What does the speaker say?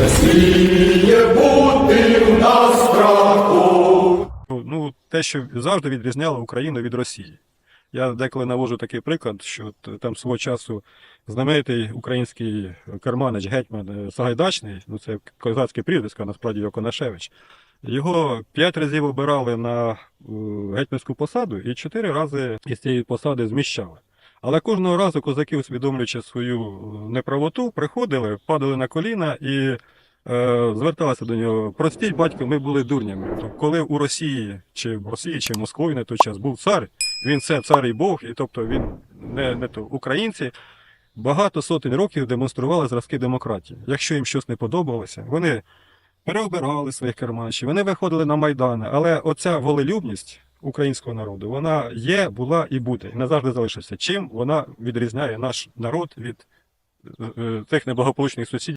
не сміє бути в нас страху. Ну, те, що завжди відрізняло Україну від Росії. Я деколи навожу такий приклад, що там свого часу знаменитий український керманич гетьман е, Сагайдачний, ну це козацьке прізвисько, насправді його Конашевич. Його п'ять разів обирали на гетьманську посаду і чотири рази із цієї посади зміщали. Але кожного разу козаки, усвідомлюючи свою е, неправоту, приходили, падали на коліна і е, зверталися до нього. Простіть, батько, ми були дурнями. Тобто, коли у Росії, чи в Росії, чи в Москві на той час був цар, він це цар і Бог, і тобто він не, не то українці. Багато сотень років демонстрували зразки демократії. Якщо їм щось не подобалося, вони переобирали своїх керманичів, вони виходили на майдани. Але оця волелюбність українського народу, вона є, була і буде, і назавжди залишиться. Чим вона відрізняє наш народ від е, е, тих неблагополучних сусідів?